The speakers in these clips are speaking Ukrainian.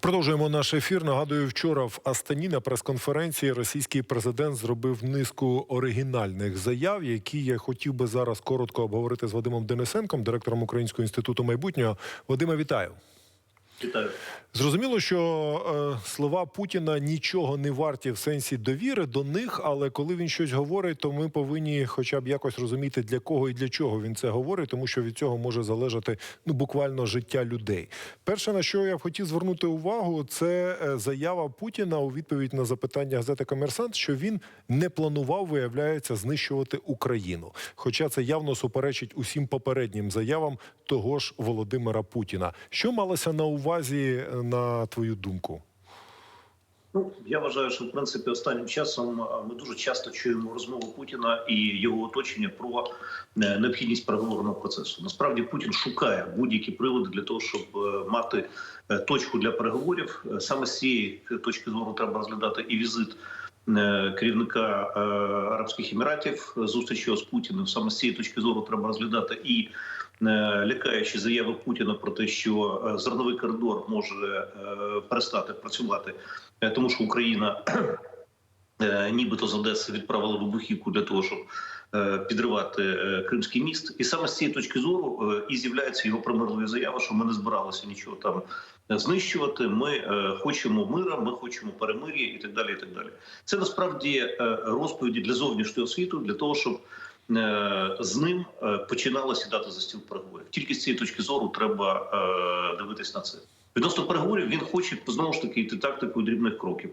Продовжуємо наш ефір. Нагадую, вчора в Астані на прес-конференції російський президент зробив низку оригінальних заяв, які я хотів би зараз коротко обговорити з Вадимом Денисенком, директором Українського інституту майбутнього. Вадима, вітаю. Вітаю. Зрозуміло, що е, слова Путіна нічого не варті в сенсі довіри до них, але коли він щось говорить, то ми повинні хоча б якось розуміти, для кого і для чого він це говорить, тому що від цього може залежати ну буквально життя людей. Перше на що я хотів звернути увагу, це е, заява Путіна у відповідь на запитання газети Комерсант, що він не планував, виявляється, знищувати Україну. Хоча це явно суперечить усім попереднім заявам того ж Володимира Путіна. Що малося на увазі е, на твою думку? Ну я вважаю, що в принципі останнім часом ми дуже часто чуємо розмову Путіна і його оточення про е, необхідність переговорного процесу. Насправді Путін шукає будь-які приводи для того, щоб е, мати е, точку для переговорів. Е, Саме з цієї точки зору треба розглядати і візит. е, Керівника е, Арабських Еміратів е, зустріч його з Путіним саме з цієї точки зору треба розглядати і е, лякаючі заяви Путіна про те, що е, зерновий коридор може е, перестати працювати, е, тому що Україна. е, Нібито з Одеси відправили вибухівку для того, щоб е, підривати е, Кримський міст, і саме з цієї точки зору е, і з'являється його примирливі заяви, що ми не збиралися нічого там знищувати. Ми е, хочемо мира, ми хочемо перемир'я і так далі. І так далі. Це насправді е, розповіді для зовнішнього світу, для того, щоб е, з ним е, починало сідати за стіл переговорів. Тільки з цієї точки зору треба е, дивитись на це. Відносно переговорів він хоче знову ж таки йти тактикою дрібних кроків.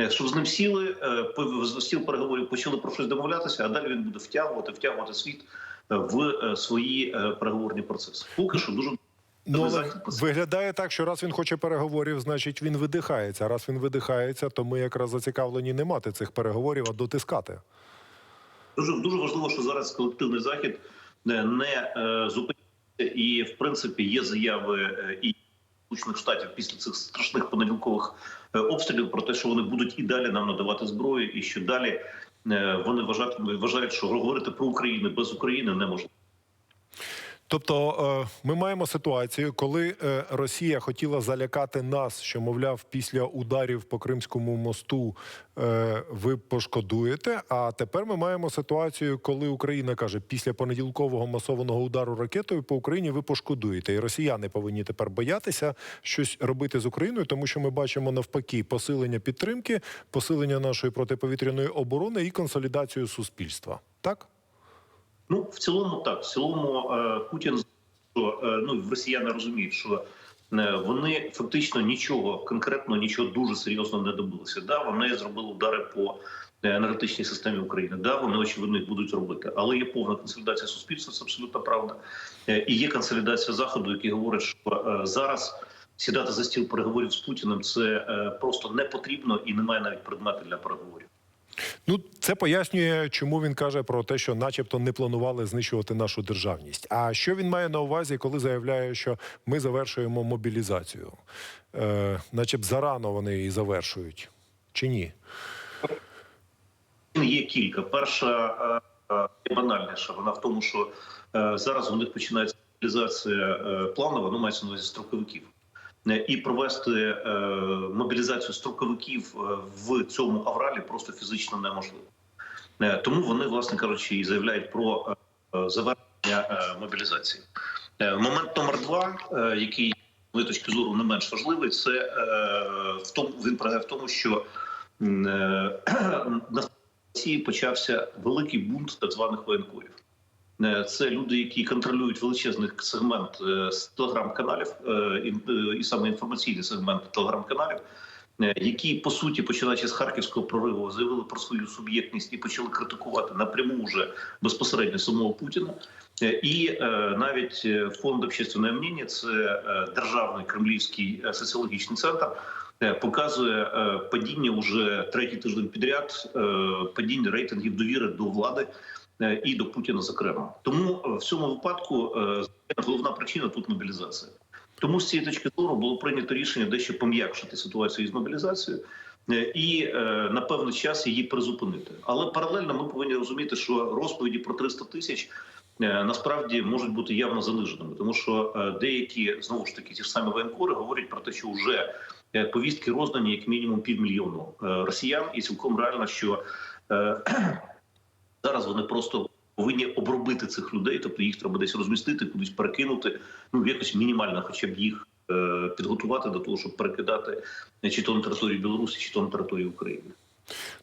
Е, Щоб з ним сіли, е, по- стіл переговорів почали про щось домовлятися, а далі він буде втягувати, втягувати світ е, в е, свої е, переговорні процеси. Поки що дуже Ну, виглядає так, що раз він хоче переговорів, значить він видихається. Раз він видихається, то ми якраз зацікавлені не мати цих переговорів, а дотискати. Дуже дуже важливо, що зараз колективний захід не, не е, зупиняється, і в принципі є заяви е, і Сполучених Штатів після цих страшних понеділкових е, обстрілів про те, що вони будуть і далі нам надавати зброю, і що далі е, вони вважають, вважають, що говорити про Україну без України неможливо. Тобто е, ми маємо ситуацію, коли е, Росія хотіла залякати нас, що мовляв, після ударів по Кримському мосту е, ви пошкодуєте. А тепер ми маємо ситуацію, коли Україна каже, після понеділкового масованого удару ракетою по Україні ви пошкодуєте, і росіяни повинні тепер боятися щось робити з Україною, тому що ми бачимо навпаки посилення підтримки, посилення нашої протиповітряної оборони і консолідацію суспільства. Так. Ну в цілому, так в цілому е, Путін що, е, ну росіяни розуміють, що е, вони фактично нічого конкретно, нічого дуже серйозно не добилися. Да, вони зробили удари по енергетичній системі України. Да, вони очевидно їх будуть робити, але є повна консолідація суспільства. Це абсолютно правда. І є консолідація заходу, який говорить, що зараз. Сідати за стіл переговорів з Путіним це просто не потрібно і немає навіть предмету для переговорів. Ну, це пояснює, чому він каже про те, що, начебто, не планували знищувати нашу державність. А що він має на увазі, коли заявляє, що ми завершуємо мобілізацію? Е, начеб зарано вони її завершують, чи ні? Є кілька. Перша е, е, банальніша. Вона в тому, що е, зараз у них починається мобілізація планова, ну мається на увазі строковиків. Е, І провести е, мобілізацію строковиків е, в цьому авралі просто фізично неможливо. Тому вони, власне кажучи, і заявляють про завершення мобілізації. Момент номер два, який з точки зору не менш важливий, це в тому він полягає в тому, що на Росії почався великий бунт так званих воєнкорів. Е, Це люди, які контролюють величезний сегмент е, телеграм-каналів, е, і, саме інформаційний сегмент телеграм-каналів, які по суті, починаючи з харківського прориву, заявили про свою суб'єктність і почали критикувати напряму вже безпосередньо самого Путіна. І навіть фонд общественного мнення, це державний кремлівський соціологічний центр, показує падіння уже третій тиждень підряд, падіння рейтингів довіри до влади і до Путіна, зокрема. Тому е, в цьому випадку е, головна причина тут мобілізація. Тому з цієї точки зору було прийнято рішення дещо пом'якшити ситуацію із мобілізацією. е, І е, на певний час її призупинити, але паралельно ми повинні розуміти, що розповіді про 300 тисяч е, насправді можуть бути явно заниженими, тому що е, деякі знову ж таки ті ж самі воєнкори говорять про те, що вже е, повістки роздані як мінімум півмільйону е, росіян, і цілком реально, що е, зараз вони просто повинні обробити цих людей, тобто їх треба десь розмістити, кудись перекинути, ну якось мінімально, хоча б їх е, підготувати до того, щоб перекидати е, чи то на територію Білорусі, чи то на територію України.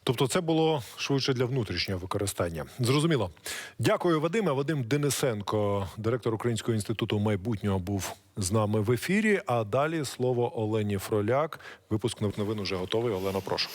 Тобто, це було швидше для внутрішнього використання. Зрозуміло. Дякую, Вадиме. Вадим Денисенко, директор Українського інституту майбутнього, був з нами в ефірі. А далі слово Олені Фроляк. Випуск новин уже готовий. Олено, прошу.